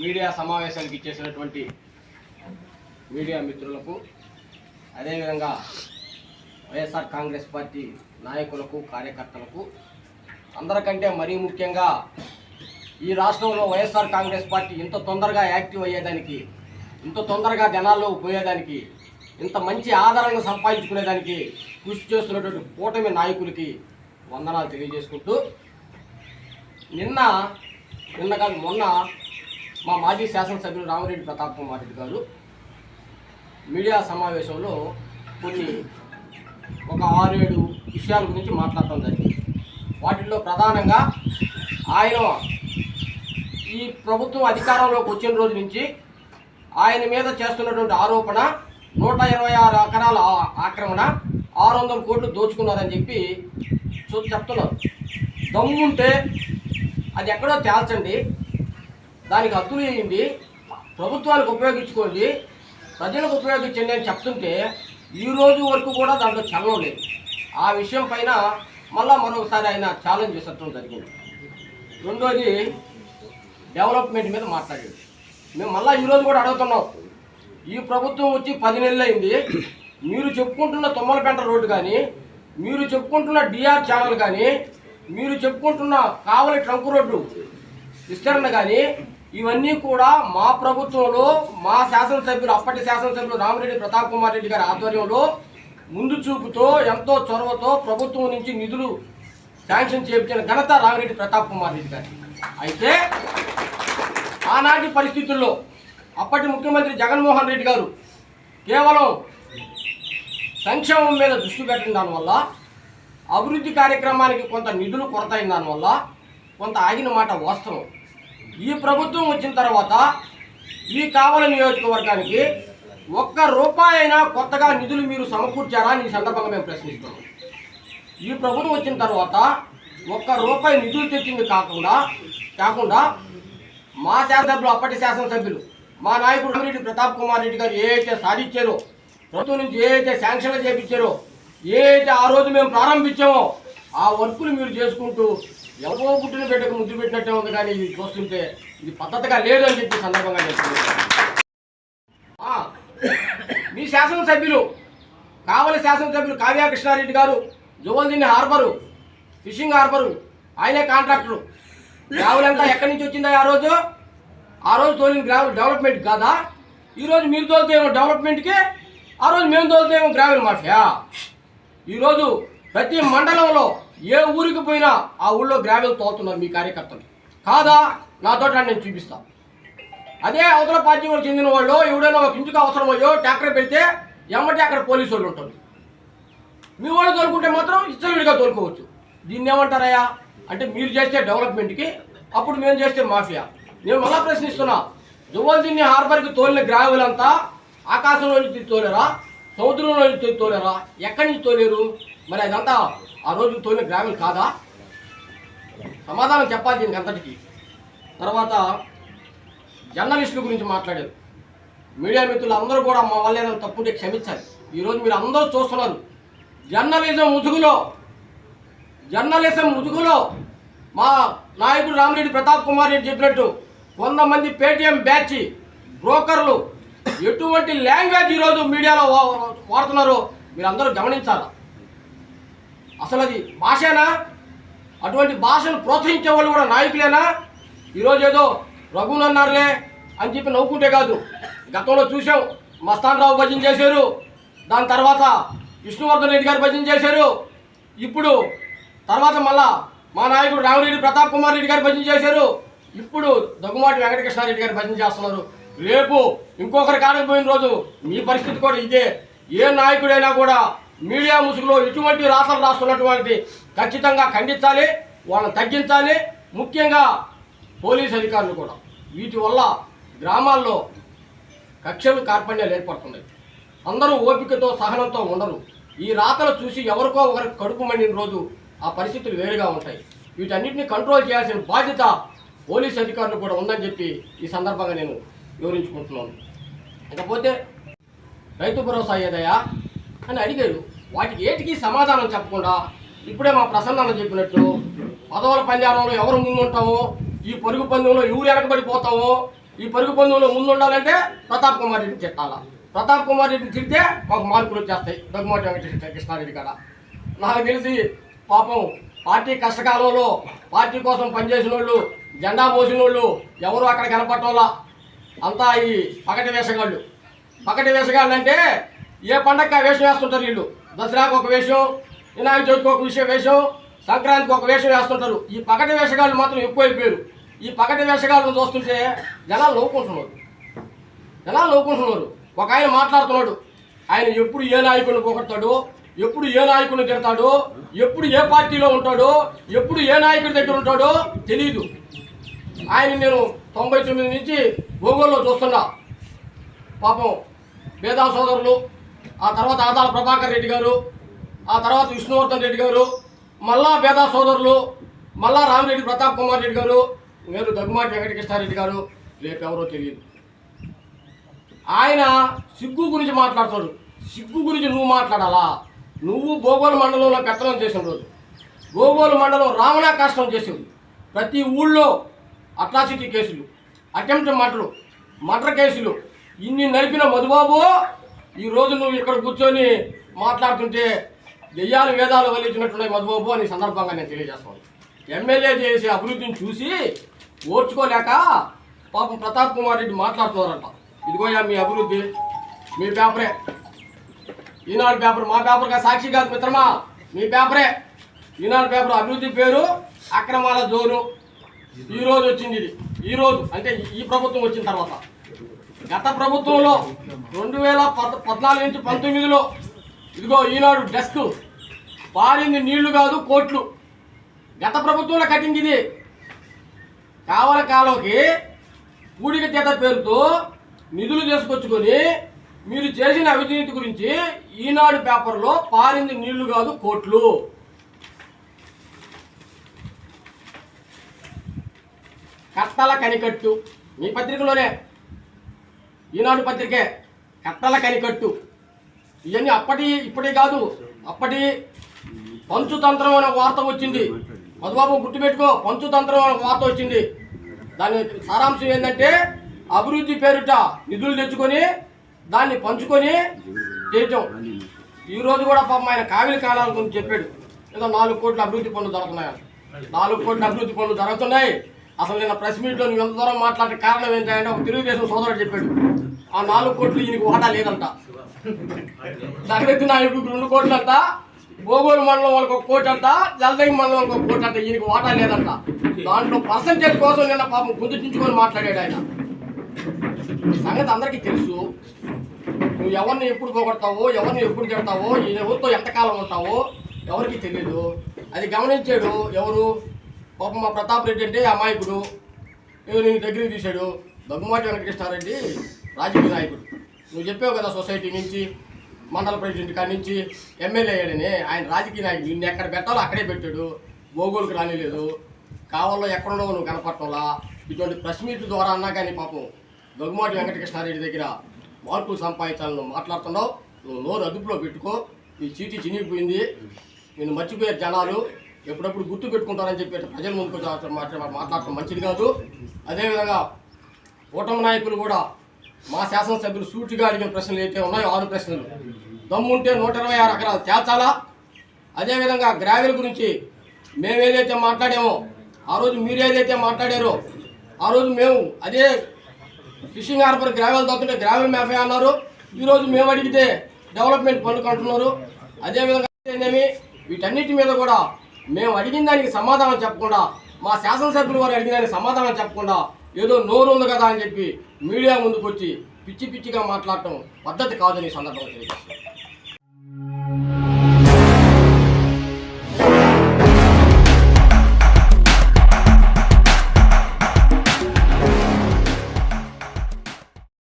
Media సమావేశానికి ఇచ్చేసినటువంటి media మిత్రులకు అదేవిధంగా వైఎస్ఆర్ కాంగ్రెస్ పార్టీ నాయకులకు కార్యకర్తలకు అందరికంటే మరీ ముఖ్యంగా ఈ రాష్ట్రంలో వైఎస్ఆర్ కాంగ్రెస్ పార్టీ ఇంత తొందరగా యాక్టివ్ అయ్యేదానికి ఇంత తొందరగా జనాల్లో పోయేదానికి ఇంత మంచి ఆదరణ సంపాదించుకునేదానికి కృషి చేస్తున్నటువంటి కూటమి నాయకులకి వందనాలు తెలియజేసుకుంటూ నిన్న నిన్న కాదు మొన్న మా మాజీ శాసనసభ్యులు రామరెడ్డి ప్రతాప్ కుమార్ రెడ్డి గారు మీడియా సమావేశంలో కొన్ని ఒక ఆరు ఏడు విషయాల గురించి మాట్లాడటం జరిగింది. వాటిల్లో ప్రధానంగా ఆయన ఈ ప్రభుత్వం అధికారంలోకి వచ్చిన రోజు నుంచి ఆయన మీద చేస్తున్నటువంటి ఆరోపణ నూట ఇరవై ఆరు ఎకరాల ఆక్రమణ ఆరు వందల కోట్లు దోచుకున్నారని చెప్పి చూ- చెప్తున్నారు. దమ్ముంటే అది ఎక్కడో తేల్చండి. దానికి హద్దులు వేయండి. ప్రభుత్వానికి ఉపయోగించుకోండి. ప్రజలకు ఉపయోగించండి అని చెప్తుంటే ఈ రోజు వరకు కూడా దాంట్లో చలనం లేదు. ఆ విషయం పైన మళ్ళా మరొకసారి ఆయన ఛాలెంజ్ చేసడం జరిగింది. రెండోది డెవలప్మెంట్ మీద మాట్లాడాడు. మేము మళ్ళీ ఈరోజు కూడా అడుగుతున్నాం. ఈ ప్రభుత్వం వచ్చి పది నెలలు అయింది. మీరు చెప్పుకుంటున్న తుమ్మలపేంట రోడ్డు కానీ మీరు చెప్పుకుంటున్న డిఆర్ ఛానల్ కానీ మీరు చెప్పుకుంటున్న కావలి ట్రంక్ రోడ్డు విస్తరణ కానీ ఇవన్నీ కూడా మా ప్రభుత్వంలో మా శాసనసభ్యులు అప్పటి శాసనసభ్యులు రామిరెడ్డి ప్రతాప్ కుమార్ రెడ్డి గారి ఆధ్వర్యంలో ముందు చూపుతో ఎంతో చొరవతో ప్రభుత్వం నుంచి నిధులు శాంక్షన్ చేయించిన ఘనత రామిరెడ్డి ప్రతాప్ కుమార్ రెడ్డి గారి. అయితే ఆనాటి పరిస్థితుల్లో అప్పటి ముఖ్యమంత్రి జగన్మోహన్ రెడ్డి గారు కేవలం సంక్షేమం మీద దృష్టి పెట్టిన దానివల్ల అభివృద్ధి కార్యక్రమానికి కొంత నిధులు కొరత అయిన దానివల్ల కొంత ఆగిన మాట వాస్తవం. ఈ ప్రభుత్వం వచ్చిన తర్వాత ఈ కావల నియోజకవర్గానికి ఒక్క రూపాయి అయినా కొత్తగా నిధులు మీరు సమకూర్చారా అని ఈ సందర్భంగా మేము ప్రశ్నిస్తున్నాం. ఈ ప్రభుత్వం వచ్చిన తర్వాత ఒక్క రూపాయి నిధులు తెచ్చింది కాకుండా కాకుండా మా శాసనసభ్యులు అప్పటి శాసనసభ్యులు మా నాయకుడు రామిరెడ్డి ప్రతాప్ కుమార్ రెడ్డి గారు ఏదైతే సాధించారో ప్రభుత్వం నుంచి ఏ అయితే శాంక్షన్లు చేపించారో ఏ అయితే ఆ రోజు మేము ప్రారంభించామో ఆ వర్కులు మీరు చేసుకుంటూ ఎవరో పుట్టిన బిడ్డకు ముద్దు పెట్టినట్టే ఉంది కానీ ఇది చూస్తుంటే ఇది పద్ధతిగా లేదు అని చెప్పి సందర్భంగా చెప్తున్నాను. మీ శాసనసభ్యులు కావలి శాసనసభ్యులు కావ్యా కృష్ణారెడ్డి గారు జువల్దిని హార్బరు ఫిషింగ్ హార్బరు. ఆయనే కాంట్రాక్టరు. గ్రావెల్ అంతా ఎక్కడి నుంచి వచ్చిందా ఆ రోజు? ఆ రోజు తోలిన గ్రావెల్ డెవలప్మెంట్ కాదా? ఈరోజు మీరు తోలుతేమో డెవలప్మెంట్కి ఆ రోజు మేము తోలుతేమో గ్రామీణ మాఫియా? ఈరోజు ప్రతి మండలంలో ఏ ఊరికి పోయినా ఆ ఊళ్ళో గ్రావెల్ తోలుతున్నారు మీ కార్యకర్తలు. కాదా? నాతో నేను చూపిస్తాను అదే అవతల పార్టీ వాళ్ళు చెందిన వాళ్ళు ఎవడైనా ఒక ఇంటికి అవసరమయ్యో ట్రాక్టర్ పెడితే ఎమ్మటే అక్కడ పోలీసు వాళ్ళు ఉంటారు. మీ వాళ్ళు తోలుకుంటే మాత్రం ఇచ్చవిడిగా తోలుకోవచ్చు. దీన్ని ఏమంటారయ్యా అంటే మీరు చేస్తే డెవలప్మెంట్కి అప్పుడు మేము చేస్తే మాఫియా. నేను మళ్ళా ప్రశ్నిస్తున్నా. జువల్దీన్ని హార్బర్కి తోలిన గ్రావులంతా ఆకాశంలో నుంచి తోలేరా? సముద్రంలో నుంచి తోలేరా? ఎక్కడి నుంచి తోలేరు? మరి అదంతా ఆ రోజు తోలిన గ్రావులు కాదా? సమాధానం చెప్పాలి దీనికి అంతటికి. తర్వాత జర్నలిస్టుల గురించి మాట్లాడారు. మీడియా మిత్రులు అందరూ కూడా మా వల్ల ఏదైనా తప్పుంటే క్షమించాలి. ఈరోజు మీరు అందరూ చూస్తున్నారు. జర్నలిజం ముసుగులో జర్నలిజం ముసుగులో మా నాయకుడు రామిరెడ్డి ప్రతాప్ కుమార్ రెడ్డి చెప్పినట్టు కొంతమంది పేటిఎం బ్యాచ్ బ్రోకర్లు ఎటువంటి లాంగ్వేజ్ ఈరోజు మీడియాలో వా- వాడుతున్నారో మీరు అందరూ గమనించాలి? అసలు అది భాషేనా? అటువంటి భాషను ప్రోత్సహించే వాళ్ళు కూడా నాయకులేనా? ఈరోజు ఏదో రఘున్ అన్నారులే అని చెప్పి నవ్వుకుంటే కాదు. గతంలో చూసాం మస్తాన్ రావు భజన చేశారు దాని తర్వాత విష్ణువర్ధన్ రెడ్డి గారు భజన చేశారు. ఇప్పుడు తర్వాత మళ్ళా మా నాయకుడు రామిరెడ్డి ప్రతాప్ కుమార్ రెడ్డి గారు భజన చేశారు. ఇప్పుడు దగ్గుమాటి వెంకటకృష్ణారెడ్డి గారు భజన చేస్తున్నారు. రేపు ఇంకొకరి కాడకపోయిన రోజు మీ పరిస్థితి కూడా ఇదే. ఏ నాయకుడైనా కూడా మీడియా ముసుగులో ఇటువంటి రాతలు రాస్తున్నటువంటి ఖచ్చితంగా ఖండించాలి వాళ్ళని తగ్గించాలి. ముఖ్యంగా పోలీస్ అధికారులు కూడా. వీటి వల్ల గ్రామాల్లో కక్షలు కార్పణ్యాలు ఏర్పడుతున్నాయి. అందరూ ఓపికతో సహనంతో ఉండరు. ఈ రాతలు చూసి ఎవరికో ఒకరికి కడుపు మండిన రోజు ఆ పరిస్థితులు వేరుగా ఉంటాయి. వీటన్నిటిని కంట్రోల్ చేయాల్సిన బాధ్యత పోలీస్ అధికారులు కూడా ఉందని చెప్పి ఈ సందర్భంగా నేను వివరించుకుంటున్నాను. ఇకపోతే రైతు భరోసా ఏదయా అని అడిగాడు వాటికి ఏటికి సమాధానం చెప్పకుండా ఇప్పుడే మా ప్రసన్నాన్న చెప్పినట్టు పదవుల పంజారంలో ఎవరు ముందుంటామో ఈ పరుగు పందెంలో ఎవరు వెనకబడిపోతామో ఈ పరుగు పందెంలో ముందు ఉండాలంటే ప్రతాప్ కుమార్ రెడ్డి తిట్టాలా? ప్రతాప్ కుమార్ రెడ్డిని తిడితే మాకు మార్కులు వచ్చేస్తాయి. దగ్గుమాటి వెంకటేశ్వర కృష్ణారెడ్డి కాడ నాకు తెలిసి పాపం పార్టీ కష్టకాలంలో పార్టీ కోసం పనిచేసిన వాళ్ళు జెండా మోసిన వాళ్ళు ఎవరు అక్కడ కనపడటంలా. అంతా ఈ పగటి వేషగాళ్ళు. పగటి వేషగాళ్ళు అంటే ఏ పండగ ఆ వేషం వేస్తుంటారు వీళ్ళు? దసరాకు ఒక వేషం వినాయక చవితికి ఒక విషయం వేషం సంక్రాంతికి ఒక వేషం వేస్తుంటారు. ఈ పగటి వేషగాళ్ళు మాత్రం ఎక్కువైపోయారు ఈ పగటి వేషగాళ్ళను చూస్తుంటే జనాలు నవ్వుకుంటున్నారు. జనాలు నవ్వుకుంటున్నారు. ఒక ఆయన మాట్లాడుతున్నాడు. ఆయన ఎప్పుడు ఏ నాయకుడిని పోగొడతాడు ఎప్పుడు ఏ నాయకుడిని తిడతాడో ఎప్పుడు ఏ పార్టీలో ఉంటాడో ఎప్పుడు ఏ నాయకుడి దగ్గర ఉంటాడో తెలియదు ఆయన నేను తొంభై తొమ్మిది నుంచి భూగోళంలో చూస్తున్నా. పాపం వేదా సోదరులు ఆ తర్వాత ఆదాల ప్రభాకర్ రెడ్డి గారు ఆ తర్వాత విష్ణువర్ధన్ రెడ్డి గారు మళ్ళా వేదా సోదరులు మళ్ళా రామిరెడ్డి ప్రతాప్ కుమార్ రెడ్డి గారు నేను దగ్గుమాటి వెంకటకృష్ణారెడ్డి గారు రేపెవరో తెలియదు ఆయన సిగ్గు గురించి మాట్లాడతాడు. సిగ్గు గురించి నువ్వు మాట్లాడాలా? నువ్వు భోగోలు మండలంలో పెత్తనం చేసిన రోజు. భోగోలు మండలం రావణా కష్టం చేసింది. ప్రతి ఊళ్ళో అట్రాసిటీ కేసులు అటెంప్ట్ మర్డర్ మర్డర్ కేసులు. ఇన్ని నడిపిన మధుబాబు ఈ రోజు నువ్వు ఇక్కడ కూర్చొని మాట్లాడుతుంటే దెయ్యాలు వేదాలు వల్లించినట్టున్నాయి మధుబాబు అని సందర్భంగా నేను తెలియజేస్తాను ఎమ్మెల్యే చేసే అభివృద్ధిని చూసి ఓర్చుకోలేక పాపం ప్రతాప్ కుమార్ రెడ్డి మాట్లాడుతున్నారంట. ఇదిగోయా మీ అభివృద్ధి మీ పేపరే. ఈనాడు పేపర్ మా పేపర్గా సాక్షి కాదు మిత్రమా? మీ పేపరే. ఈనాడు పేపర్ అభివృద్ధి పేరు అక్రమాల జోరు ఈ రోజు వచ్చింది ఇది. ఈ రోజు అంటే ఈ ప్రభుత్వం వచ్చిన తర్వాత. గత ప్రభుత్వంలో రెండు వేల పద్ పద్నాలుగు నుంచి పంతొమ్మిదిలో ఇదిగో ఈనాడు డెస్క్ పారింది నీళ్ళు కాదు కోట్లు. గత ప్రభుత్వంలో కట్టింది ఇది. కావల కాలంకి పూడిక తీత పేరుతో నిధులు తీసుకొచ్చుకొని మీరు చేసిన అవినీతి గురించి ఈనాడు పేపర్లో పారింది నీళ్ళు కాదు కోట్లు. కత్తల కనికట్టు. మీ పత్రికలోనే. ఈనాడు పత్రికే కత్తల కనికట్టు. ఇవన్నీ అప్పటి ఇప్పటి కాదు అప్పటి పంచుతంత్రం అనే వార్త వచ్చింది. మధుబాబు గుర్తుపెట్టుకో పంచుతంత్రం అనే వార్త వచ్చింది. దాని సారాంశం ఏంటంటే అభివృద్ధి పేరిట నిధులు తెచ్చుకొని దాన్ని పంచుకొని చేయటం. ఈ రోజు కూడా పాపం ఆయన కావిలి కాలాల గురించి చెప్పాడు. ఏదో నాలుగు కోట్ల అభివృద్ధి పనులు జరుగుతున్నాయి నాలుగు కోట్ల అభివృద్ధి పనులు జరుగుతున్నాయి. అసలు నిన్న ప్రెస్ మీట్లో నువ్వు ఎంత దూరం మాట్లాడే కారణం ఏంటంటే ఒక తెలుగుదేశం సోదరుడు చెప్పాడు. ఆ నాలుగు కోట్లు ఈయనకి వాటా లేదంట. జగదత్తి నాయకుడికి రెండు కోట్లు అంట భోగోలు మండలం వాళ్ళకి ఒక కోటి అంట జలదంగి మండలం వాళ్ళకి ఒక కోటి అంట ఈయనకి వాటా లేదంట. దాంట్లో పర్సంటేజ్ కోసం నిన్న పాపం కుదిర్చించుకొని మాట్లాడాడు ఆయన. సంగతి అందరికీ తెలుసు. నువ్వు ఎవరిని ఎప్పుడు పోగొడతావో ఎవరిని ఎప్పుడు తిడతావో ఈ ఎవరితో ఎంతకాలం ఉంటావో ఎవరికి తెలియదు అది గమనించాడు ఎవరు? పాప మా ప్రతాప్ రెడ్డి అంటే అమాయకుడు. ఏదో నేను దగ్గరికి తీశాడు. దగ్గుమాటి వెంకటకృష్ణారెడ్డి రాజకీయ నాయకుడు. నువ్వు చెప్పావు కదా సొసైటీ నుంచి మండల ప్రెసిడెంట్ కాడి నుంచి ఎమ్మెల్యే అయ్యాడని. ఆయన రాజకీయ నాయకుడు. నిన్ను ఎక్కడ పెట్టాలో అక్కడే పెట్టాడు. గోగోలుకు రానిలేదు. కావాలో ఎక్కడో నువ్వు కనపడటంలా. ఇటువంటి ప్రెస్ మీట్ ద్వారా అన్నా కానీ పాపం దగ్గుమాటి వెంకటకృష్ణారెడ్డి దగ్గర మార్పులు సంపాదించాలని నువ్వు మాట్లాడుతున్నావు. నువ్వు నోరు అదుపులో పెట్టుకో. నీ చీటి చినిగిపోయింది. నేను మర్చిపోయే జనాలు ఎప్పుడప్పుడు గుర్తు పెట్టుకుంటారని చెప్పి ప్రజల ముందుకు మాట్లాడటం మంచిది కాదు. అదేవిధంగా కూటమి నాయకులు కూడా మా శాసనసభ్యులు సూటిగా అడిగిన ప్రశ్నలు అయితే ఉన్నాయో ఆరు ప్రశ్నలు. దమ్ముంటే నూట ఇరవై ఆరు ఎకరాలు తేల్చాలా? అదేవిధంగా గ్రావెల్ గురించి మేము ఏదైతే మాట్లాడామో ఆ రోజు మీరు ఏదైతే మాట్లాడారో ఆ రోజు మేము అదే ఫిషింగ్ హార్బర్ గ్రావెల్ దొక్కితే గ్రావెల్ మ్యాఫే అన్నారు. ఈరోజు మేము అడిగితే డెవలప్మెంట్ పనులు అంటున్నారు అదేవిధంగా ఏంటేమి వీటన్నిటి మీద కూడా మేము అడిగిన దానికి సమాధానం చెప్పకుండా మా శాసనసభ్యులు వారు అడిగిన దానికి సమాధానం చెప్పకుండా ఏదో నోరు ఉంది కదా అని చెప్పి మీడియా ముందుకు వచ్చి పిచ్చి పిచ్చిగా మాట్లాడటం పద్ధతి కాదని సందర్భంగా తెలియజేస్తాను